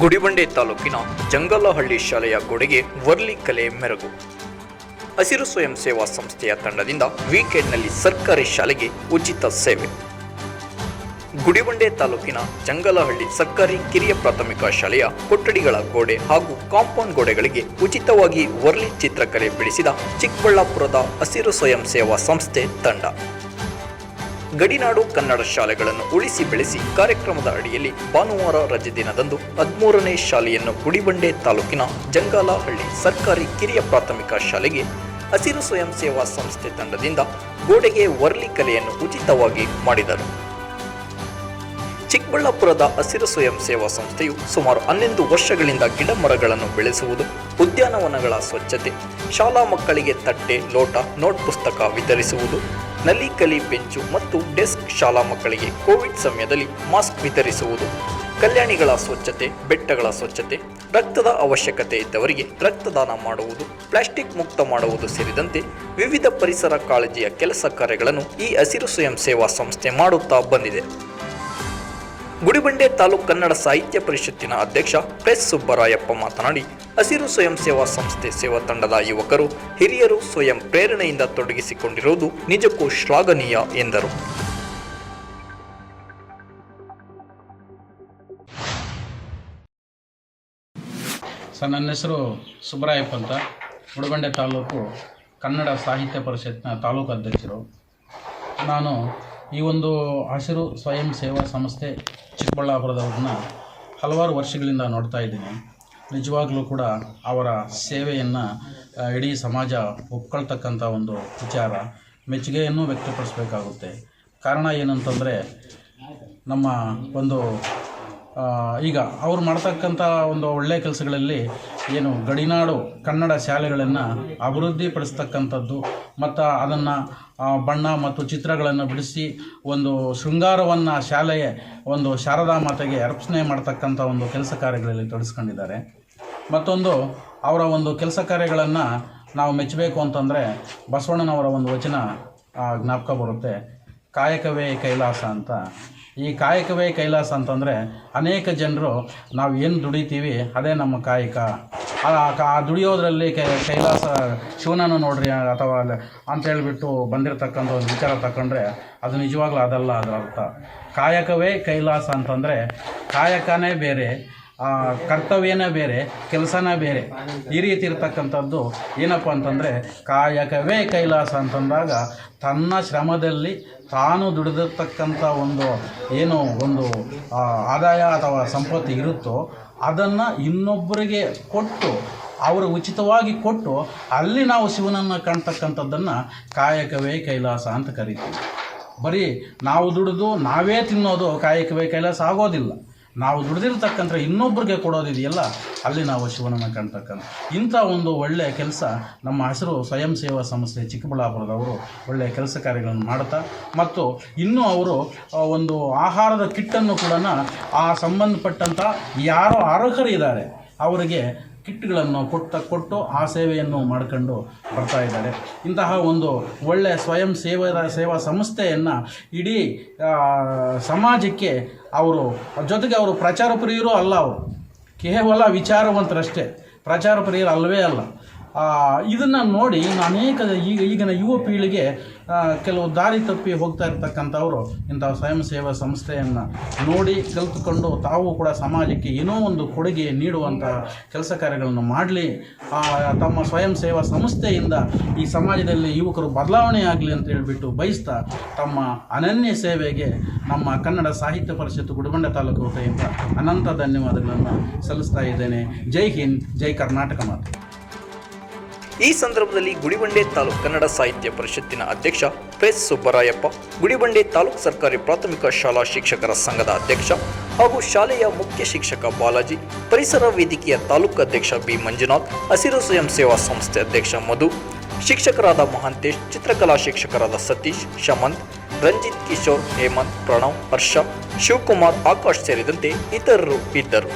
ಗುಡಿಬಂಡೆ ತಾಲೂಕಿನ ಜಂಗಲಹಳ್ಳಿ ಶಾಲೆಯ ಗೋಡೆಗೆ ವರ್ಲಿ ಕಲೆ ಮೆರಗು. ಹಸಿರು ಸ್ವಯಂ ಸೇವಾ ಸಂಸ್ಥೆಯ ತಂಡದಿಂದ ವೀಕೆಂಡ್ನಲ್ಲಿ ಸರ್ಕಾರಿ ಶಾಲೆಗೆ ಉಚಿತ ಸೇವೆ. ಗುಡಿಬಂಡೆ ತಾಲೂಕಿನ ಜಂಗಲಹಳ್ಳಿ ಸರ್ಕಾರಿ ಕಿರಿಯ ಪ್ರಾಥಮಿಕ ಶಾಲೆಯ ಕೊಠಡಿಗಳ ಗೋಡೆ ಹಾಗೂ ಕಾಂಪೌಂಡ್ ಗೋಡೆಗಳಿಗೆ ಉಚಿತವಾಗಿ ವರ್ಲಿ ಚಿತ್ರಕಲೆ ಬಿಡಿಸಿದ ಚಿಕ್ಕಬಳ್ಳಾಪುರದ ಹಸಿರು ಸ್ವಯಂ ಸೇವಾ ಸಂಸ್ಥೆ ತಂಡ. ಗಡಿನಾಡು ಕನ್ನಡ ಶಾಲೆಗಳನ್ನು ಉಳಿಸಿ ಬೆಳೆಸಿ ಕಾರ್ಯಕ್ರಮದ ಅಡಿಯಲ್ಲಿ ಭಾನುವಾರ ರಜೆ ದಿನದಂದು ಹದಿಮೂರನೇ ಶಾಲೆಯನ್ನು ಗುಡಿಬಂಡೆ ತಾಲೂಕಿನ ಜಂಗಾಲಹಳ್ಳಿ ಸರ್ಕಾರಿ ಕಿರಿಯ ಪ್ರಾಥಮಿಕ ಶಾಲೆಗೆ ಹಸಿರು ಸ್ವಯಂ ಸೇವಾ ಸಂಸ್ಥೆ ತಂಡದಿಂದ ಗೋಡೆಗೆ ವರ್ಲಿ ಕಲೆಯನ್ನು ಉಚಿತವಾಗಿ ಮಾಡಿದರು. ಚಿಕ್ಕಬಳ್ಳಾಪುರದ ಹಸಿರು ಸ್ವಯಂ ಸೇವಾ ಸಂಸ್ಥೆಯು ಸುಮಾರು ಹನ್ನೊಂದು ವರ್ಷಗಳಿಂದ ಗಿಡ ಮರಗಳನ್ನು ಬೆಳೆಸುವುದು, ಉದ್ಯಾನವನಗಳ ಸ್ವಚ್ಛತೆ, ಶಾಲಾ ಮಕ್ಕಳಿಗೆ ತಟ್ಟೆ, ಲೋಟ, ನೋಟ್ ಪುಸ್ತಕ ವಿತರಿಸುವುದು ನಲಿ ಕಲಿ ಬೆಂಚು ಮತ್ತು ಡೆಸ್ಕ್ ಶಾಲಾ ಮಕ್ಕಳಿಗೆ ಕೋವಿಡ್ ಸಮಯದಲ್ಲಿ ಮಾಸ್ಕ್ ವಿತರಿಸುವುದು. ಕಲ್ಯಾಣಿಗಳ ಸ್ವಚ್ಛತೆ, ಬೆಟ್ಟಗಳ ಸ್ವಚ್ಛತೆ, ರಕ್ತದ ಅವಶ್ಯಕತೆ ಇದ್ದವರಿಗೆ ರಕ್ತದಾನ ಮಾಡುವುದು, ಪ್ಲಾಸ್ಟಿಕ್ ಮುಕ್ತ ಮಾಡುವುದು ಸೇರಿದಂತೆ ವಿವಿಧ ಪರಿಸರ ಕಾಳಜಿಯ ಕೆಲಸ ಕಾರ್ಯಗಳನ್ನು ಈ ಹಸಿರು ಸ್ವಯಂ ಸೇವಾ ಸಂಸ್ಥೆ ಮಾಡುತ್ತಾ ಬಂದಿದೆ. ಗುಡಿಬಂಡೆ ತಾಲೂಕು ಕನ್ನಡ ಸಾಹಿತ್ಯ ಪರಿಷತ್ತಿನ ಅಧ್ಯಕ್ಷ ಪ್ರೆಸ್ ಸುಬ್ಬರಾಯಪ್ಪ ಮಾತನಾಡಿ, ಹಸಿರು ಸ್ವಯಂ ಸೇವಾ ಸಂಸ್ಥೆ ಸೇವಾ ತಂಡದ ಯುವಕರು, ಹಿರಿಯರು ಸ್ವಯಂ ಪ್ರೇರಣೆಯಿಂದ ತೊಡಗಿಸಿಕೊಂಡಿರುವುದು ನಿಜಕ್ಕೂ ಶ್ಲಾಘನೀಯ ಎಂದರು. ಸರ್, ನನ್ನ ಹೆಸರು ಸುಬ್ಬರಾಯಪ್ಪ ಅಂತ. ಗುಡಿಬಂಡೆ ತಾಲೂಕು ಕನ್ನಡ ಸಾಹಿತ್ಯ ಪರಿಷತ್ನ ತಾಲೂಕು ಅಧ್ಯಕ್ಷರು. ನಾನು ಈ ಒಂದು ಹಸಿರು ಸ್ವಯಂ ಸೇವಾ ಸಂಸ್ಥೆ ಚಿಕ್ಕಬಳ್ಳಾಪುರದವ್ರನ್ನ ಹಲವಾರು ವರ್ಷಗಳಿಂದ ನೋಡ್ತಾ ಇದ್ದೀನಿ. ನಿಜವಾಗ್ಲೂ ಕೂಡ ಅವರ ಸೇವೆಯನ್ನು ಇಡೀ ಸಮಾಜ ಒಪ್ಕೊಳ್ತಕ್ಕಂಥ ಒಂದು ವಿಚಾರ ಮೆಚ್ಚುಗೆಯನ್ನು ವ್ಯಕ್ತಪಡಿಸಬೇಕಾಗುತ್ತೆ. ಕಾರಣ ಏನಂತಂದರೆ, ನಮ್ಮ ಒಂದು ಈಗ ಅವ್ರು ಮಾಡ್ತಕ್ಕಂಥ ಒಂದು ಒಳ್ಳೆಯ ಕೆಲಸಗಳಲ್ಲಿ ಏನು ಗಡಿನಾಡು ಕನ್ನಡ ಶಾಲೆಗಳನ್ನು ಅಭಿವೃದ್ಧಿಪಡಿಸ್ತಕ್ಕಂಥದ್ದು, ಮತ್ತು ಅದನ್ನು ಬಣ್ಣ ಮತ್ತು ಚಿತ್ರಗಳನ್ನು ಬಿಡಿಸಿ ಒಂದು ಶೃಂಗಾರವನ್ನು ಶಾಲೆಯ ಒಂದು ಶಾರದಾ ಮಾತೆಗೆ ಅರ್ಪಣೆ ಮಾಡ್ತಕ್ಕಂಥ ಒಂದು ಕೆಲಸ ಕಾರ್ಯಗಳಲ್ಲಿ ತೊಡಗಿಸ್ಕೊಂಡಿದ್ದಾರೆ. ಮತ್ತೊಂದು, ಅವರ ಒಂದು ಕೆಲಸ ಕಾರ್ಯಗಳನ್ನು ನಾವು ಮೆಚ್ಚಬೇಕು ಅಂತಂದರೆ ಬಸವಣ್ಣನವರ ಒಂದು ವಚನ ಜ್ಞಾಪಕ ಬರುತ್ತೆ, ಕಾಯಕವೇ ಕೈಲಾಸ ಅಂತ. ಈ ಕಾಯಕವೇ ಕೈಲಾಸ ಅಂತಂದರೆ ಅನೇಕ ಜನರು ನಾವು ಏನು ದುಡಿತೀವಿ ಅದೇ ನಮ್ಮ ಕಾಯಕ. ಆ ದುಡಿಯೋದ್ರಲ್ಲಿ ಕೈಲಾಸ ಶಿವನನ್ನು ನೋಡ್ರಿ ಅಥವಾ ಅಂತೇಳ್ಬಿಟ್ಟು ಬಂದಿರತಕ್ಕಂಥ ಒಂದು ವಿಚಾರ ತಗೊಂಡ್ರೆ ಅದು ನಿಜವಾಗ್ಲೂ ಅದಲ್ಲ ಅದರ ಅರ್ಥ. ಕಾಯಕವೇ ಕೈಲಾಸ ಅಂತಂದರೆ ಕಾಯಕನೇ ಬೇರೆ ಕರ್ತವ್ಯನೇ ಬೇರೆ, ಕೆಲಸನೇ ಬೇರೆ. ಈ ರೀತಿ ಇರತಕ್ಕಂಥದ್ದು ಏನಪ್ಪ ಅಂತಂದರೆ, ಕಾಯಕವೇ ಕೈಲಾಸ ಅಂತಂದಾಗ ತನ್ನ ಶ್ರಮದಲ್ಲಿ ತಾನು ದುಡಿದಿರ್ತಕ್ಕಂಥ ಒಂದು ಏನು ಒಂದು ಆದಾಯ ಅಥವಾ ಸಂಪತ್ತು ಇರುತ್ತೋ, ಅದನ್ನು ಇನ್ನೊಬ್ಬರಿಗೆ ಕೊಟ್ಟು, ಅವರು ಉಚಿತವಾಗಿ ಕೊಟ್ಟು, ಅಲ್ಲಿ ನಾವು ಶಿವನನ್ನು ಕಾಣ್ತಕ್ಕಂಥದ್ದನ್ನು ಕಾಯಕವೇ ಕೈಲಾಸ ಅಂತ ಕರಿತೀವಿ. ಬರೀ ನಾವು ದುಡಿದು ನಾವೇ ತಿನ್ನೋದು ಕಾಯಕವೇ ಕೈಲಾಸ ಆಗೋದಿಲ್ಲ. ನಾವು ದುಡಿದಿರ್ತಕ್ಕಂಥ ಇನ್ನೊಬ್ಬರಿಗೆ ಕೊಡೋದಿದೆಯಲ್ಲ ಅಲ್ಲಿ ನಾವು ಶಿವನನ್ನು ಕಾಣ್ತಕ್ಕಂಥ. ಇಂಥ ಒಂದು ಒಳ್ಳೆಯ ಕೆಲಸ ನಮ್ಮ ಹಸಿರು ಸ್ವಯಂ ಸೇವಾ ಸಂಸ್ಥೆ ಚಿಕ್ಕಬಳ್ಳಾಪುರದವರು ಒಳ್ಳೆಯ ಕೆಲಸ ಕಾರ್ಯಗಳನ್ನು ಮಾಡ್ತಾ ಮತ್ತು ಇನ್ನೂ ಅವರು ಒಂದು ಆಹಾರದ ಕಿಟ್ಟನ್ನು ಕೂಡ ಆ ಸಂಬಂಧಪಟ್ಟಂಥ ಯಾರು ಅರ್ಹರಿದ್ದಾರೆ, ಅವರಿಗೆ ಕಿಟ್ಗಳನ್ನು ಕೊಟ್ಟ ಕೊಟ್ಟು ಆ ಸೇವೆಯನ್ನು ಮಾಡ್ಕೊಂಡು ಬರ್ತಾ ಇದ್ದಾರೆ. ಇಂತಹ ಒಂದು ಒಳ್ಳೆಯ ಸ್ವಯಂ ಸೇವಾ ಸೇವಾ ಸಂಸ್ಥೆಯನ್ನು ಇಡೀ ಸಮಾಜಕ್ಕೆ ಅವರು, ಜೊತೆಗೆ ಅವರು ಪ್ರಚಾರ ಪ್ರಿಯರೂ ಅಲ್ಲ ಅವರು. ಕೇವಲ ವಿಚಾರವಂತರಷ್ಟೇ. ಪ್ರಚಾರ ಪ್ರಿಯರು ಅಲ್ಲವೇ ಅಲ್ಲ. ಇದನ್ನು ನೋಡಿ ಅನೇಕ ಈಗ, ಈಗಿನ ಯುವ ಪೀಳಿಗೆ ಕೆಲವು ದಾರಿ ತಪ್ಪಿ ಹೋಗ್ತಾ ಇರ್ತಕ್ಕಂಥವರು, ಇಂಥ ಸ್ವಯಂ ಸೇವಾ ಸಂಸ್ಥೆಯನ್ನು ನೋಡಿ ಕಲಿತುಕೊಂಡು ತಾವು ಕೂಡ ಸಮಾಜಕ್ಕೆ ಏನೋ ಒಂದು ಕೊಡುಗೆ ನೀಡುವಂಥ ಕೆಲಸ ಕಾರ್ಯಗಳನ್ನು ಮಾಡಲಿ. ತಮ್ಮ ಸ್ವಯಂ ಸೇವಾ ಸಂಸ್ಥೆಯಿಂದ ಈ ಸಮಾಜದಲ್ಲಿ ಯುವಕರು ಬದಲಾವಣೆ ಆಗಲಿ ಅಂತ ಹೇಳಿಬಿಟ್ಟು ಬಯಸ್ತಾ ತಮ್ಮ ಅನನ್ಯ ಸೇವೆಗೆ ನಮ್ಮ ಕನ್ನಡ ಸಾಹಿತ್ಯ ಪರಿಷತ್ತು ಗುಡಿಬಂಡೆ ತಾಲೂಕು ವತಿಯಿಂದ ಅನಂತ ಧನ್ಯವಾದಗಳನ್ನು ಸಲ್ಲಿಸ್ತಾ ಇದ್ದೇನೆ. ಜೈ ಹಿಂದ್, ಜೈ ಕರ್ನಾಟಕ ಮಾತೆ. ಈ ಸಂದರ್ಭದಲ್ಲಿ ಗುಡಿಬಂಡೆ ತಾಲೂಕು ಕನ್ನಡ ಸಾಹಿತ್ಯ ಪರಿಷತ್ತಿನ ಅಧ್ಯಕ್ಷ ಪ್ರೆಸ್ ಸುಬ್ಬರಾಯಪ್ಪ, ಗುಡಿಬಂಡೆ ತಾಲೂಕು ಸರ್ಕಾರಿ ಪ್ರಾಥಮಿಕ ಶಾಲಾ ಶಿಕ್ಷಕರ ಸಂಘದ ಅಧ್ಯಕ್ಷ ಹಾಗೂ ಶಾಲೆಯ ಮುಖ್ಯ ಶಿಕ್ಷಕ ಬಾಲಾಜಿ, ಪರಿಸರ ವೇದಿಕೆಯ ತಾಲೂಕು ಅಧ್ಯಕ್ಷ ಬಿ ಮಂಜುನಾಥ್, ಹಸಿರು ಸ್ವಯಂ ಸೇವಾ ಸಂಸ್ಥೆ ಅಧ್ಯಕ್ಷ ಮಧು, ಶಿಕ್ಷಕರಾದ ಮಹಾಂತೇಶ್, ಚಿತ್ರಕಲಾ ಶಿಕ್ಷಕರಾದ ಸತೀಶ್, ಶಮಂತ್, ರಂಜಿತ್ ಕಿಶೋರ್, ಹೇಮಂತ್, ಪ್ರಣವ್, ಹರ್ಷ, ಶಿವಕುಮಾರ್, ಆಕಾಶ್ ಸೇರಿದಂತೆ ಇತರರು ಇದ್ದರು.